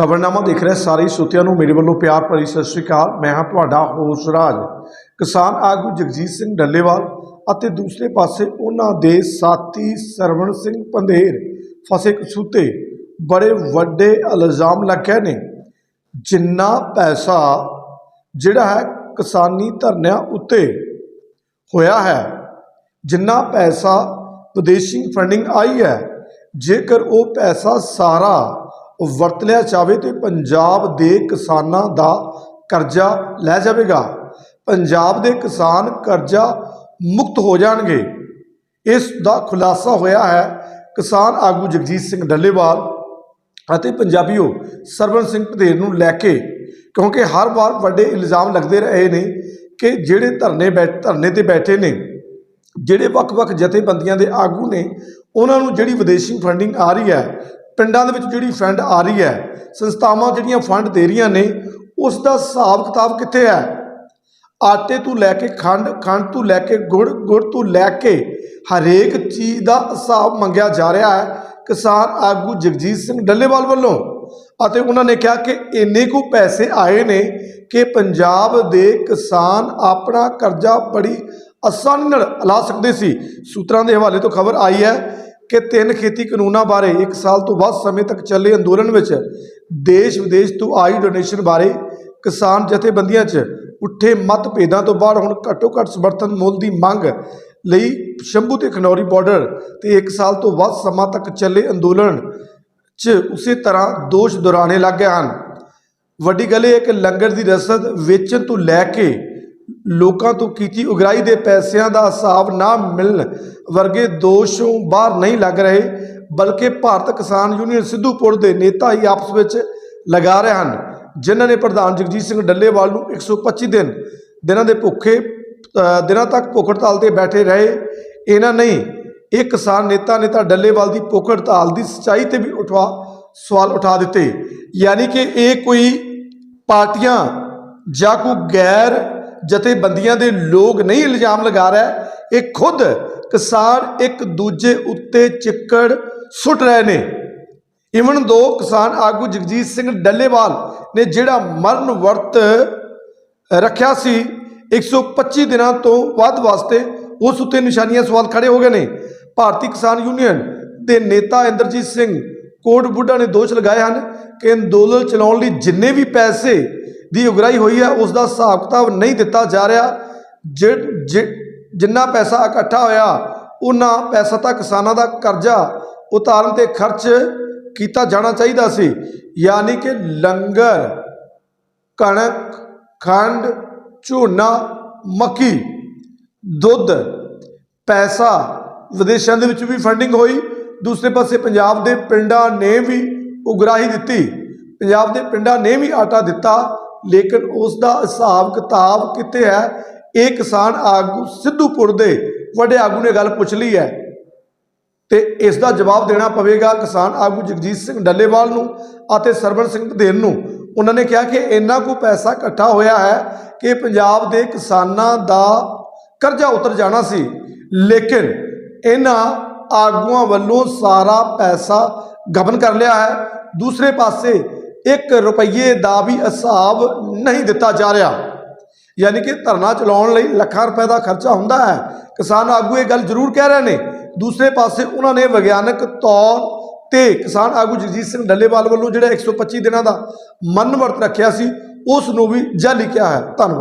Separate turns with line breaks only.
ਖਬਰਨਾਮਾ ਦੇਖ ਰਹੇ ਸਾਰੇ ਸਰੋਤਿਆਂ ਨੂੰ ਮੇਰੇ ਵੱਲੋਂ ਪਿਆਰ ਭਰੀ ਸਤਿ ਸ਼੍ਰੀ ਅਕਾਲ। ਮੈਂ ਹਾਂ ਤੁਹਾਡਾ ਹੋਸ ਰਾਜ। ਕਿਸਾਨ ਆਗੂ ਜਗਜੀਤ ਸਿੰਘ ਡੱਲੇਵਾਲ ਅਤੇ ਦੂਸਰੇ ਪਾਸੇ ਉਹਨਾਂ ਦੇ ਸਾਥੀ ਸਰਵਣ ਸਿੰਘ ਪੰਧੇਰ ਫਸੇ ਕਸੂਤੇ ਬੜੇ ਵੱਡੇ ਇਲਜ਼ਾਮ ਲੱਗੇ ਨੇ। ਜਿੰਨਾ ਪੈਸਾ ਜਿਹੜਾ ਹੈ ਕਿਸਾਨੀ ਧਰਨਿਆਂ ਉੱਤੇ ਹੋਇਆ ਹੈ, ਜਿੰਨਾ ਪੈਸਾ ਵਿਦੇਸ਼ੀ ਫੰਡਿੰਗ ਆਈ ਹੈ, ਜੇਕਰ ਉਹ ਪੈਸਾ ਸਾਰਾ ਵਰਤ ਲਿਆ ਜਾਵੇ ਤੇ ਪੰਜਾਬ ਦੇ ਕਿਸਾਨਾਂ ਦਾ ਕਰਜ਼ਾ ਲੈ ਜਾਵੇਗਾ। ਪੰਜਾਬ ਦੇ ਕਿਸਾਨ ਕਰਜ਼ਾ ਮੁਕਤ ਹੋ ਜਾਣਗੇ। ਇਸ ਦਾ ਖੁਲਾਸਾ ਹੋਇਆ ਹੈ ਕਿਸਾਨ ਆਗੂ ਜਗਜੀਤ ਸਿੰਘ ਡੱਲੇਵਾਲ ਅਤੇ ਪੰਜਾਬੀਓ ਸਰਵਨ ਸਿੰਘ ਪਧੇਰ ਨੂੰ ਲੈ ਕੇ, ਕਿਉਂਕਿ ਹਰ ਵਾਰ ਵੱਡੇ ਇਲਜ਼ਾਮ ਲੱਗਦੇ ਰਹੇ ਨੇ ਕਿ ਜਿਹੜੇ ਧਰਨੇ ਬੈਠ ਧਰਨੇ ਤੇ ਬੈਠੇ ਨੇ, ਜਿਹੜੇ ਵੱਖ-ਵੱਖ ਜਥੇਬੰਦੀਆਂ ਦੇ ਆਗੂ ਨੇ, ਉਹਨਾਂ ਨੂੰ ਜਿਹੜੀ ਵਿਦੇਸ਼ੀ ਫੰਡਿੰਗ ਆ ਰਹੀ ਹੈ ਪਿੰਡਾਂ ਦੇ ਵਿੱਚ ਜਿਹੜੀ ਫੰਡ ਆ ਰਹੀ ਹੈ, ਸੰਸਥਾਵਾਂ ਜਿਹੜੀਆਂ ਫੰਡ ਦੇ ਰਹੀਆਂ ਨੇ ਉਸ ਦਾ ਹਿਸਾਬ ਕਿਤਾਬ ਕਿੱਥੇ ਹੈ? ਆਟੇ ਤੋਂ ਲੈ ਕੇ ਖੰਡ ਖੰਡ ਤੋਂ ਲੈ ਕੇ ਗੁੜ ਗੁੜ ਤੋਂ ਲੈ ਕੇ ਹਰੇਕ ਚੀਜ਼ ਦਾ ਹਿਸਾਬ ਮੰਗਿਆ ਜਾ ਰਿਹਾ ਹੈ। ਕਿਸਾਨ ਆਗੂ ਜਗਜੀਤ ਸਿੰਘ ਡੱਲੇਵਾਲ ਵੱਲੋਂ ਅਤੇ ਉਹਨਾਂ ਨੇ ਕਿਹਾ ਕਿ ਇੰਨੇ ਕੁ ਪੈਸੇ ਆਏ ਨੇ ਕਿ ਪੰਜਾਬ ਦੇ ਕਿਸਾਨ ਆਪਣਾ ਕਰਜ਼ਾ ਬੜੀ ਆਸਾਨੀ ਨਾਲ ਲਾ ਸਕਦੇ ਸੀ। ਸੂਤਰਾਂ ਦੇ ਹਵਾਲੇ ਤੋਂ ਖਬਰ ਆਈ ਹੈ ਕਿ ਤਿੰਨ ਖੇਤੀ ਕਾਨੂੰਨਾਂ ਬਾਰੇ 1 ਸਾਲ ਤੋਂ ਵੱਧ ਸਮੇਂ ਤੱਕ ਚੱਲੇ ਅੰਦੋਲਨ ਵਿੱਚ ਦੇਸ਼ ਵਿਦੇਸ਼ ਤੋਂ ਆਈ ਡੋਨੇਸ਼ਨ ਬਾਰੇ ਕਿਸਾਨ ਜਥੇਬੰਦੀਆਂ 'ਚ ਉੱਠੇ ਮਤਭੇਦਾਂ ਤੋਂ ਬਾਅਦ ਹੁਣ ਘੱਟੋ ਘੱਟ ਸਮਰਥਨ ਮੁੱਲ ਦੀ ਮੰਗ ਲਈ ਸ਼ੰਭੂ ਤੇ ਖਨੌਰੀ ਬਾਰਡਰ ਤੇ 1 ਸਾਲ ਤੋਂ ਵੱਧ ਸਮਾਂ ਤੱਕ ਚੱਲੇ ਅੰਦੋਲਨ 'ਚ ਉਸੇ ਤਰ੍ਹਾਂ ਦੋਸ਼ ਦੁਹਰਾਣੇ ਲੱਗ ਗਏ ਹਨ। ਵੱਡੀ ਗੱਲ ਇਹ ਹੈ ਕਿ ਲੰਗਰ ਦੀ ਰਸਦ ਵੇਚਣ ਤੋਂ ਲੈ ਕੇ ਲੋਕਾਂ ਤੋਂ ਕੀਤੀ ਉਗਰਾਈ ਦੇ ਪੈਸਿਆਂ ਦਾ ਹਿਸਾਬ ਨਾ ਮਿਲਣ ਵਰਗੇ ਦੋਸ਼ੋਂ ਬਾਹਰ ਨਹੀਂ ਲੱਗ ਰਹੇ, ਬਲਕਿ ਭਾਰਤ ਕਿਸਾਨ ਯੂਨੀਅਨ ਸਿੱਧੂਪੁਰ ਦੇ ਨੇਤਾ ਹੀ ਆਪਸ ਵਿੱਚ ਲਗਾ ਰਹੇ ਹਨ, ਜਿਨ੍ਹਾਂ ਨੇ ਪ੍ਰਧਾਨ ਜਗਜੀਤ ਸਿੰਘ ਡੱਲੇਵਾਲ ਨੂੰ 125 ਦਿਨ, ਦਿਨਾਂ ਦੇ ਭੁੱਖੇ ਦਿਨਾਂ ਤੱਕ ਭੁੱਖ ਹੜਤਾਲ ਤੇ ਬੈਠੇ ਰਹੇ। ਇਹਨਾਂ ਨਹੀਂ, ਇਹ ਕਿਸਾਨ ਨੇਤਾ ਨੇ ਤਾਂ ਡੱਲੇਵਾਲ ਦੀ ਭੁੱਖ ਹੜਤਾਲ ਦੀ ਸੱਚਾਈ ਤੇ ਵੀ ਉਠਵਾ, ਸਵਾਲ ਉਠਾ ਦਿੱਤੇ। ਯਾਨੀ ਕਿ ਇਹ ਕੋਈ ਪਾਰਟੀਆਂ ਜਾਂ ਕੋਈ ਗੈਰ ਜਥੇਬੰਦੀਆਂ ਦੇ ਲੋਕ ਨਹੀਂ ਇਲਜ਼ਾਮ ਲਗਾ ਰਿਹਾ। ਇਹ ਖੁਦ ਕਿਸਾਨ ਇੱਕ ਦੂਜੇ ਉੱਤੇ ਚਿੱਕੜ ਸੁੱਟ ਰਹੇ ਨੇ। ਇਵਨ ਦੋ ਕਿਸਾਨ ਆਗੂ ਜਗਜੀਤ ਸਿੰਘ ਡੱਲੇਵਾਲ ਨੇ ਜਿਹੜਾ ਮਰਨ ਵਰਤ ਰੱਖਿਆ ਸੀ 125 ਦਿਨਾਂ ਤੋਂ ਵੱਧ ਵਾਸਤੇ ਉਸ ਉੱਤੇ ਨਿਸ਼ਾਨੀਆਂ ਸਵਾਲ ਖੜੇ ਹੋ ਗਏ ਨੇ। ਭਾਰਤੀ ਕਿਸਾਨ ਯੂਨੀਅਨ ਦੇ ਨੇਤਾ ਇੰਦਰਜੀਤ ਸਿੰਘ ਕੋਟ ਬੁੱਢਾ ਨੇ ਦੋਸ਼ ਲਗਾਏ ਹਨ ਕਿ ਅੰਦੋਲਨ ਚਲਾਉਣ ਲਈ ਜਿੰਨੇ ਵੀ ਪੈਸੇ ਦੀ ਉਗਰਾਈ ਹੋਈ ਹੈ ਉਸ ਦਾ ਹਿਸਾਬ ਕਿਤਾਬ ਨਹੀਂ ਦਿੱਤਾ ਜਾ ਰਿਹਾ। ਜਿ- ਜਿ- ਜਿੰਨਾ ਪੈਸਾ ਇਕੱਠਾ ਹੋਇਆ ਉਹਨਾਂ ਪੈਸਾ ਤਾਂ ਕਿਸਾਨਾਂ ਦਾ ਕਰਜ਼ਾ ਉਤਾਰਨ ਤੇ ਖਰਚ ਕੀਤਾ ਜਾਣਾ ਚਾਹੀਦਾ ਸੀ। ਯਾਨੀ ਕਿ ਲੰਗਰ, ਕਣਕ, ਖੰਡ, ਝੋਨਾ, ਮੱਕੀ, ਦੁੱਧ, ਪੈਸਾ ਵਿਦੇਸ਼ਾਂ ਦੇ ਵਿੱਚ ਵੀ ਫੰਡਿੰਗ ਹੋਈ। ਦੂਸਰੇ ਪਾਸੇ ਪੰਜਾਬ ਦੇ ਪਿੰਡਾਂ ਨੇ ਵੀ ਉਗਰਾਹੀ ਦਿੱਤੀ। ਪੰਜਾਬ ਦੇ ਪਿੰਡਾਂ ਨੇ ਵੀ ਆਟਾ ਦਿੱਤਾ। ਲੇਕਿਨ ਉਸ ਦਾ ਹਿਸਾਬ ਕਿਤਾਬ ਕਿੱਥੇ ਹੈ? ਇਹ ਕਿਸਾਨ ਆਗੂ ਸਿੱਧੂਪੁਰ ਦੇ ਵੱਡੇ ਆਗੂ ਨੇ ਗੱਲ ਪੁੱਛ ਲਈ ਹੈ। ਤੇ ਇਸ ਦਾ ਜਵਾਬ ਦੇਣਾ ਪਵੇਗਾ ਕਿਸਾਨ ਆਗੂ ਜਗਜੀਤ ਸਿੰਘ ਡੱਲੇਵਾਲ ਨੂੰ ਅਤੇ ਸਰਵਣ ਸਿੰਘ ਪਧੇਰ ਨੂੰ। ਉਹਨਾਂ ਨੇ ਕਿਹਾ ਕਿ ਇੰਨਾ ਕੁ ਪੈਸਾ ਇਕੱਠਾ ਹੋਇਆ ਹੈ ਕਿ ਪੰਜਾਬ ਦੇ ਕਿਸਾਨਾਂ ਦਾ ਕਰਜ਼ਾ ਉਤਰ ਜਾਣਾ ਸੀ। ਲੇਕਿਨ ਇਹਨਾਂ ਆਗੂਆਂ ਵੱਲੋਂ ਸਾਰਾ ਪੈਸਾ ਗਬਨ ਕਰ ਲਿਆ ਹੈ। ਦੂਸਰੇ ਪਾਸੇ 1 ਰੁਪਏ ਦਾ ਵੀ ਹਿਸਾਬ ਨਹੀਂ ਦਿੱਤਾ ਜਾ ਰਿਹਾ। ਯਾਨੀ ਕਿ ਧਰਨਾ ਚਲਾਉਣ ਲਈ ਲੱਖਾਂ ਰੁਪਏ ਦਾ ਖਰਚਾ ਹੁੰਦਾ ਹੈ। ਕਿਸਾਨ ਆਗੂ ਇਹ ਗੱਲ ਜ਼ਰੂਰ ਕਹਿ ਰਹੇ ਨੇ। ਦੂਸਰੇ ਪਾਸੇ ਉਹਨਾਂ ਨੇ ਵਿਗਿਆਨਕ ਤੌਰ ਤੇ ਕਿਸਾਨ ਆਗੂ ਜਗਜੀਤ ਸਿੰਘ ਡੱਲੇਵਾਲ ਵੱਲੋਂ ਜਿਹੜਾ 125 ਦਿਨਾਂ ਦਾ ਮਨ ਵਰਤ ਰੱਖਿਆ ਸੀ, ਉਸ ਨੂੰ ਵੀ ਜਾਲੀ ਕਿਹਾ ਹੈ। ਧੰਨਵਾਦ।